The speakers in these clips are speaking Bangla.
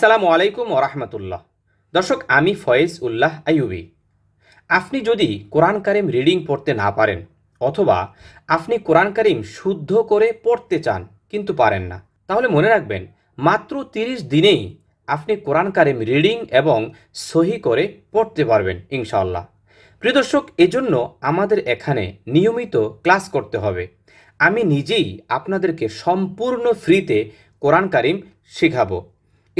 আসসালামু আলাইকুম ওরহমতুল্লাহ দর্শক, আমি ফয়েজ উল্লাহ আইয়ুবি। আপনি যদি কোরআন কারিম রিডিং পড়তে না পারেন, অথবা আপনি কোরআন কারিম শুদ্ধ করে পড়তে চান, কিন্তু পারেন না, তাহলে মনে রাখবেন, মাত্র তিরিশ দিনেই আপনি কোরআন কারিম রিডিং এবং সহি করে পড়তে পারবেন, ইনশাআল্লাহ। প্রিয় দর্শক, এজন্য আমাদের এখানে নিয়মিত ক্লাস করতে হবে। আমি নিজেই আপনাদেরকে সম্পূর্ণ ফ্রিতে কোরআন কারিম শেখাবো।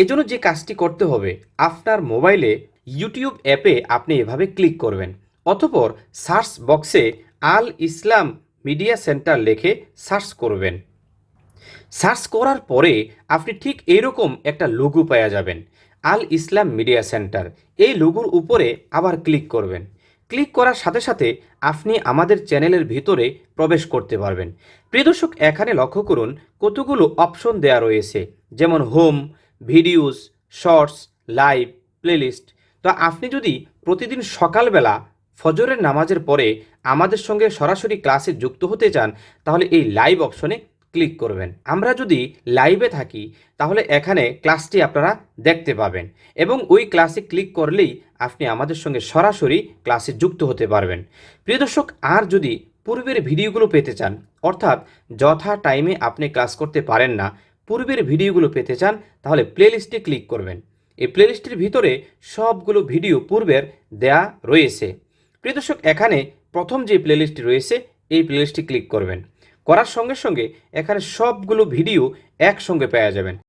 এজন্য যে কাজটি করতে হবে, আপনার মোবাইলে ইউটিউব অ্যাপে আপনি এভাবে ক্লিক করবেন। অতপর সার্চ বক্সে আল ইসলাম মিডিয়া সেন্টার লিখে সার্চ করবেন। সার্চ করার পরে আপনি ঠিক এরকম একটা লোগো পাওয়া যাবেন, আল ইসলাম মিডিয়া সেন্টার। এই লোগোর উপরে আবার ক্লিক করবেন। ক্লিক করার সাথে সাথে আপনি আমাদের চ্যানেলের ভিতরে প্রবেশ করতে পারবেন। প্রিয় দর্শক, এখানে লক্ষ্য করুন কতগুলো অপশন দেওয়া রয়েছে, যেমন home videos, shorts, live, playlist. তো আপনি যদি প্রতিদিন সকালবেলা ফজরের নামাজের পরে আমাদের সঙ্গে সরাসরি ক্লাসে যুক্ত হতে চান, তাহলে এই লাইভ অপশনে ক্লিক করবেন। আমরা যদি লাইভে থাকি, তাহলে এখানে ক্লাসটি আপনারা দেখতে পাবেন এবং ওই ক্লাসে ক্লিক করলেই আপনি আমাদের সঙ্গে সরাসরি ক্লাসে যুক্ত হতে পারবেন। প্রিয় দর্শক, আর যদি পূর্বের ভিডিওগুলো পেতে চান, অর্থাৎ যথা টাইমে আপনি ক্লাস করতে পারেন না পূর্বের ভিডিওগুলো পেতে চান, তাহলে প্লেলিস্টে ক্লিক করবেন। এই প্লেলিস্টের ভিতরে সবগুলো ভিডিও পূর্বের দেয়া রয়েছে। প্রিয় দর্শক, এখানে প্রথম যে প্লেলিস্টটি রয়েছে, এই প্লেলিস্টটি ক্লিক করবেন। করার সঙ্গে সঙ্গে এখানে সবগুলো ভিডিও একসঙ্গে পাওয়া যাবেন।